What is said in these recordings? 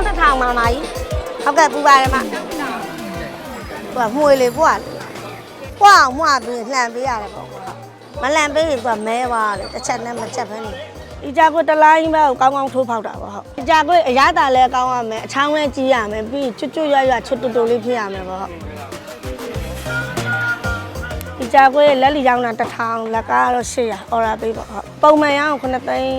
င်းတစ်ထောင်မှာမာကြီးဟုတ်ကဲ့ပူပါတယ်မဟိုကမှုေလေကွာကွာအောင်မှပြီးလှန်ပေးရတယ်ပေါ့ကွာမလှန်ပေးရင်ကွာမဲသွားတယ်တစ်ချက်နဲ့မချက်ဖဲနေဒီကြကွတလိုင်းပဲကောင်းကောင်းထိုးဖောက်တာပေါ့ဟုတ်ဒီကြကွအရသာလဲကောင်းရမယ်အချောင်းလဲကြီးရမယ်ပြီးချွတ်ချွတ်ရွရွချွတ်တူတူလေးဖြစ်ရမယ်ပေါ့ဟုတ်ဒီကြကွလက်လီရောင်းတာတစ်ထောင်လက်ကားတော့800အော်ရာပေးပေါ့ဟုတ်ပုံမှန်ရောင်း9သိန်း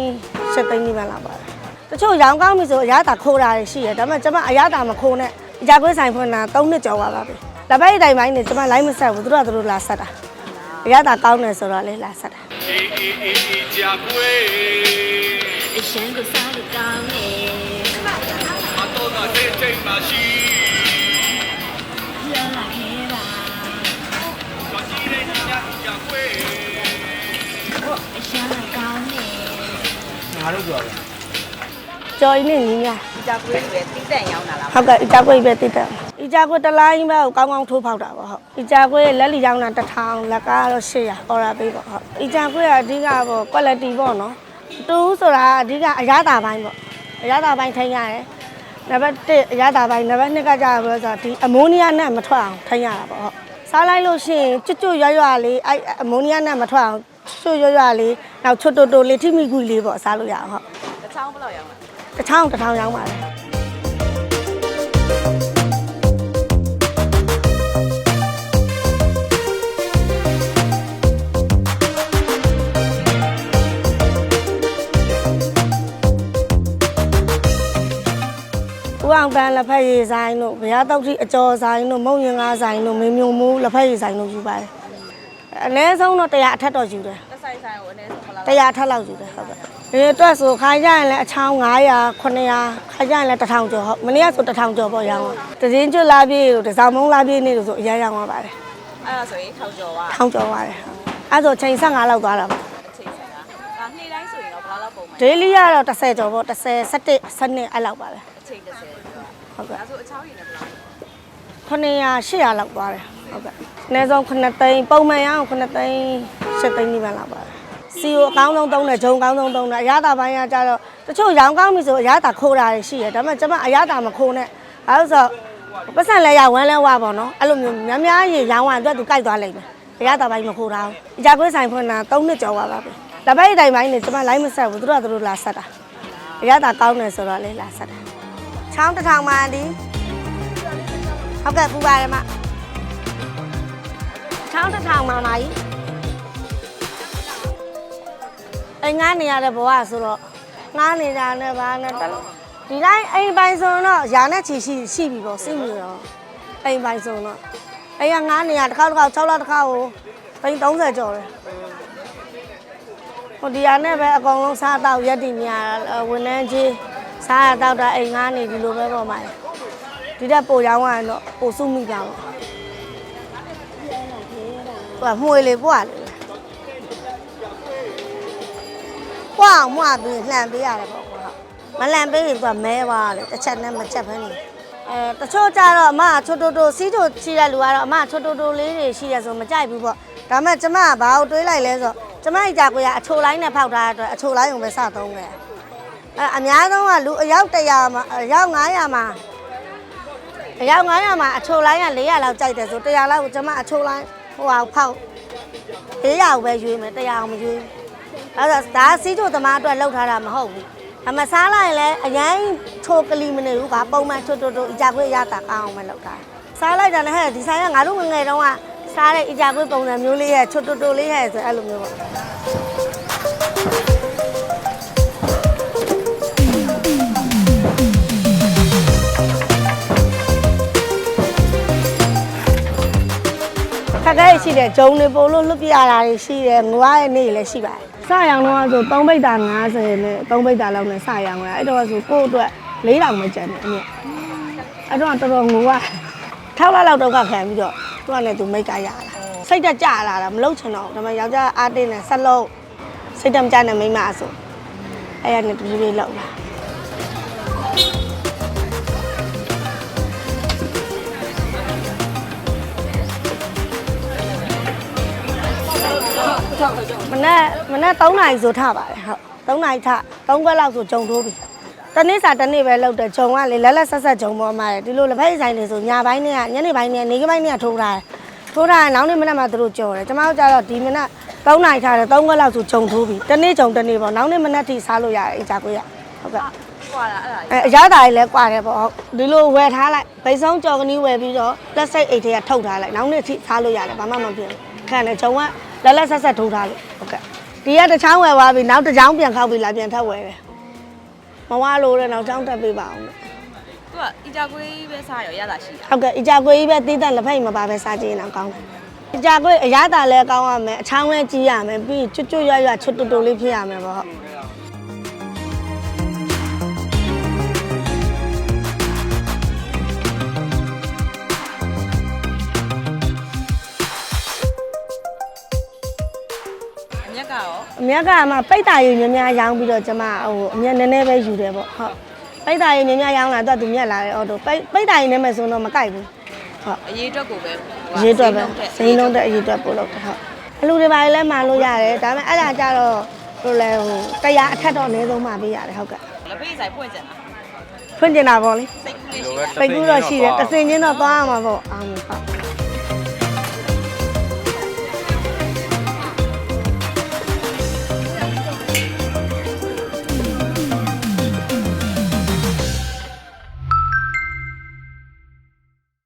7သိန်းဒီပဲလာပါတယ် တချို့ရောင်းကောင်းပြီဆိုအရသာခိုးတာတွေရှိရဒါပေမဲ့ကျွန်မအရသာမခိုးနဲ့အကြကွေးဆိုင်ဖွင့်တာ3နှစ်ကျော်ပါပါပြီလက်ပိုက်တိုင်ပိုင်းနေကျွန်မလိုက်မဆက်ဘူးသူတို့ကသူတို့လာဆက်တာအရသာကောင်းတယ်ဆိုတော့လေလာဆက်တာအေးအေးအေးအေးကြာကွယ်အရှင်ကိုစားလို့ကောင်းနေအတော့ကတဲ့ချိန်မှာရှိ ကြော်ရင်းနဲ့ညီညာကြကွေးတွေတိတက်ရောင်းတာလားဟုတ်ကဲ့အကြကွေးပဲတည်တယ်အကြကွေးတစ်လိုင်းပဲကောင်းကောင်းထိုးဖောက်တာပေါ့ဟုတ်အကြကွေးလက်လီရောင်းတာတစ်ထောင်လက်ကားတော့800အော်ရာပေးပေါ့ဟုတ်အကြကွေးကအဓိကပေါ့ quality ပေါ့နော်တူဆိုတာအဓိကအရသာပိုင်းပေါ့အရသာပိုင်းထိန်းရတယ်နံပါတ်1အရသာပိုင်းနံပါတ်2ကကြာပြောဆိုဒီအမိုးနီးယားနဲ့မထွက်အောင်ထိန်းရတာပေါ့ဟုတ်စားလိုက်လို့ရှိရင်ကျွတ်ကျွတ်ရွရွလေးအဲ့အမိုးနီးယားနဲ့မထွက်အောင်ကျွတ်ရွရွလေးနောက်ချွတ်တူတူလေးထိမိကွီလေးပေါ့စားလို့ရအောင်ဟုတ်တစ်ချောင်းဘယ်လောက်ရောင်းလဲ တစ်ချောင်းတစ်ထောင်ရောင်းပါတယ်ဦးအောင်ပန်းလက်ဖက်ရည်ဆိုင်တို့ဘုရားတောက်တိအကျော်ဆိုင်တို့မုံရင်ငါးဆိုင်တို့မင်းမြုံမိုးလက်ဖက်ရည်ဆိုင်တို့ယူပါတယ်အနည်းဆုံးတော့100အထက်တော့ယူတယ်တစ်ဆိုင်ဆိုင်ကိုအနည်းဆုံးဘယ်လောက်100အထက်လောက်ယူတယ်ဟုတ်ကဲ့ ဒီအတွက်ဆိုခိုင်းကြရင်လည်းအချောင်း900 900ခိုင်းကြရင်လည်း1000ကျော်ဟုတ်မနေ့ကဆို1000ကျော်ပေါ့ရောင်းတာတည်င်းကျွတ်လာပြေးတို့တစောင်းမုံလာပြေးနေလို့ဆိုအရင်ရောင်းသွားပါတယ်အဲ့ဒါဆိုရင်ထောက်ကျော်ပါ1000ကျော်ပါတယ်ဟုတ်အဲ့ဆိုချိန်15လောက်သွားတာပေါ့အချိန်ဆိုင်တာဒါနေ့တိုင်းဆိုရင်တော့ဘယ်လောက်လောက်ပုံမှန်ဒေးလီကတော့10ကျော်ပေါ့10 17 17အဲ့လောက်ပါပဲအချိန်30ဟုတ်ကဲ့ဒါဆိုအချောင်းရည်နဲ့ဘယ်လောက်900 800လောက်သွားတယ်ဟုတ်ကဲ့အနည်းဆုံး9သိန်းပုံမှန်ရအောင်9သိန်း10သိန်းဒီပဲလောက်ပါတယ် စီကိုအကောင်းဆုံးသုံးတယ်ဂျုံကောင်းဆုံးသုံးတယ်အရသာပိုင်းကကြတော့တချို့ရောင်းကောင်းပြီဆိုအရသာခိုးတာတွေရှိရဒါပေမဲ့ကျွန်မအရသာမခိုးနဲ့ဘာလို့ဆိုတော့ပတ်စံလဲရဝမ်းလဲဝပါတော့အဲ့လိုမျိုးများများရေရောင်းဝါအတွက်သူကြိုက်သွားလိမ့်မယ်အရသာပိုင်းမခိုးတာဘူးအကြကွေးဆိုင်ဖွင့်တာ3နှစ်ကျော်ပါပါပြီလက်ပိုက်တိုင်ပိုင်းနေကျွန်မလိုက်မဆက်ဘူးသူတို့ကသူတို့လာဆက်တာအရသာကောင်းတယ်ဆိုတော့လေလာဆက်တာချောင်းတစ်ထောင်မှန်ဒီဟုတ်ကဲ့ပူပါတယ်မချောင်းတစ်ထောင်မှန်ပါကြီး အငားနေရတဲ့ဘဝဆိုတော့ငားနေတာနဲ့ဘာနဲ့တလို့ဒီတိုင်းအိမ်ပိုင်ဆိုတော့ຢာနဲ့ချီရှိရှိပြီပေါ့စိတ်မျိုးတော့အိမ်ပိုင်ဆိုတော့အိမ်ကငားနေရတစ်ခါတစ်ခါ6လတစ်ခါကိုသိန်း30ကျော်တယ်ဟိုဒီရနဲ့ပဲအကောင်လုံးစားတော့ရက်တည်နေရဝန်ထမ်းကြီးစားရတော့တာအိမ်ငားနေဒီလိုပဲပေါ့မှာဒီတက်ပိုရောင်းရရင်တော့ပိုစုမိကြပါဟိုကမှုေလေပွားလေ ပွားအောင်မှပြီးလှန်ပေးရတယ်ပေါ့ကွာမလှန်ပေးရင်သူကမဲသွားတယ်တစ်ချက်နဲ့မချက်ဖဲနေအဲတချို့ကြတော့အမကချိုတိုတိုစီးချိုရှိတဲ့လူကတော့အမချိုတိုတိုလေးတွေရှိရဆိုမကြိုက်ဘူးပေါ့ဒါပေမဲ့ကျမကဘာကိုတွေးလိုက်လဲဆိုတော့ကျမအကြကွေကအချိုလိုင်းနဲ့ဖောက်ထားတဲ့အတွက်အချိုလိုင်းုံပဲစသုံးခဲ့အဲအများဆုံးကလူအယောက်100မှာအယောက်900မှာအယောက်900မှာအချိုလိုင်းက400လောက်ကြိုက်တယ်ဆို100လောက်ကိုကျမအချိုလိုင်းဟိုဟာဖောက်400ကိုပဲရွေးမယ်100အောင်မရွေးဘူး အဲဒါဒါစီးချိုသမားအတွက်လောက်ထားတာမဟုတ်ဘူးအမစားလိုက်ရင်လည်းအရင်ချိုကလီမနေဘူးကပုံမှန်ချိုတိုတိုအကြကွေရတာကောင်းအောင်ပဲလောက်တာစားလိုက်တာလည်းဟဲ့ဒီဆိုင်ကငါတို့ငငယ်တုန်းကစားတဲ့အကြကွေပုံစံမျိုးလေးရဲ့ချိုတိုတိုလေးရဲ့ဆိုအဲ့လိုမျိုးပေါ့ခက်ခဲရှိတယ်ဂျုံတွေပို့လို့လွတ်ပြရတာတွေရှိတယ်ငွားရဲ့နေ့လည်းရှိပါတယ် စရောင်တော့ဆို3ပိတ်တာ90နဲ့3ပိတ်တာလောက်နဲ့စရောင်ရအဲ့တော့ဆိုကိုယ့်အတွက်4000မကျန်တယ်အမြင့်အဲ့တော့တော်တော်ငွားထောက်လာလောက်တော့ကခံပြီးတော့သူကလည်းသူမိတ်ကရလာစိတ်တက်ကြလာတာမလုပ်ချင်တော့ဘူးဒါပေမဲ့ယောက်ျားအားတင်းနဲ့ဆက်လုံးစိတ်တက်မကြနဲ့မိန်းမအဆိုအဲ့ရနဲ့တူတူလေးလောက်လာ မနေ့မနေ့3နာရီဆိုထပါတယ်ဟုတ်3နာရီထ3ခွက်လောက်ဆိုဂျုံထိုးပြီတနေ့စာတနေ့ပဲလောက်တယ်ဂျုံကလေလက်လက်ဆက်ဆက်ဂျုံပေါ်မှာတယ်ဒီလိုလက်ဖက်ဆိုင်တွေဆိုညာပိုင်းနဲ့ကညနေပိုင်းနဲ့နေကပိုင်းနဲ့ကထိုးထားတယ်ထိုးထားရင်နောက်နေ့မနက်မှသူတို့ကြော်တယ်ကျမတို့ကျတော့ဒီမနက်3နိုင်ထားတယ်3ခွက်လောက်ဆိုဂျုံထိုးပြီတနေ့ဂျုံတနေ့ပေါ့နောက်နေ့မနက်ထိစားလို့ရတယ်အကြကွေးရဟုတ်ကဲ့ဟွာလားအဲ့ဒါအဲအရသာကြီးလည်းကွာတယ်ပေါ့ဟုတ်ဒီလိုဝယ်ထားလိုက်ဗိတ်ဆုံးကြော်ကနီးဝယ်ပြီးတော့လက်စိတ်အိတ်ထဲကထုတ်ထားလိုက်နောက်နေ့ထိစားလို့ရတယ်ဘာမှမဖြစ်ဘူးခံတယ်ဂျုံက လက်လက်ဆက်ဆက်ထိုးထားလို့ဟုတ်ကဲ့ဒီကတစ်ချောင်းဝယ်သွားပြီနောက်တစ်ချောင်းပြန်ခောက်ပြီးလာပြန်ထပ်ဝယ်တယ်မဝလို့တဲ့နောက်ချောင်းတက်ပေးပါအောင်လို့သူကအီတာကွေးပဲစားရောရတာရှိတာဟုတ်ကဲ့အကြကွေးကြီးပဲတီးတဲ့လက်ဖက်မပါပဲစားကြည့်ရင်တော့ကောင်းတယ်အကြကွေးအရသာလည်းကောင်းရမယ်အချောင်းလည်းကြီးရမယ်ပြီးကျွတ်ကျွတ်ရွရွချွတ်တူတူလေးဖြစ်ရမယ်ပေါ့ဟုတ် မြက်ကမှပိတ်တာရည်များများရောင်းပြီးတော့ကျမဟိုအမြက်နည်းနည်းပဲယူတယ်ပေါ့ဟုတ်ပိတ်တာရည်များများရောင်းလာတော့သူမြက်လာတယ်အော်တော့ပိတ်ပိတ်တာရည်နဲ့မဲ့ဆိုတော့မကိုက်ဘူးဟုတ်အရေးအတွက်ကိုပဲရေးအတွက်ပဲစိမ်းလုံးတဲ့အရေးအတွက်ပို့လို့ဟုတ်အလူတွေပါလည်းမှန်လို့ရတယ်ဒါပေမဲ့အဲ့ဒါကြတော့ဟိုလဲဟိုတရားအထက်တော့အနည်းဆုံးမှပေးရတယ်ဟုတ်ကဲ့လက်ဖေးဆိုင်ဖွင့်ကြတာဖွင့်ကျင်တာပေါ့လေစိတ်ကူးလေးရှိတာပိတ်ကူးတော့ရှိတယ်တစ်စင်ချင်းတော့သွားရမှာပေါ့အားမဟုတ်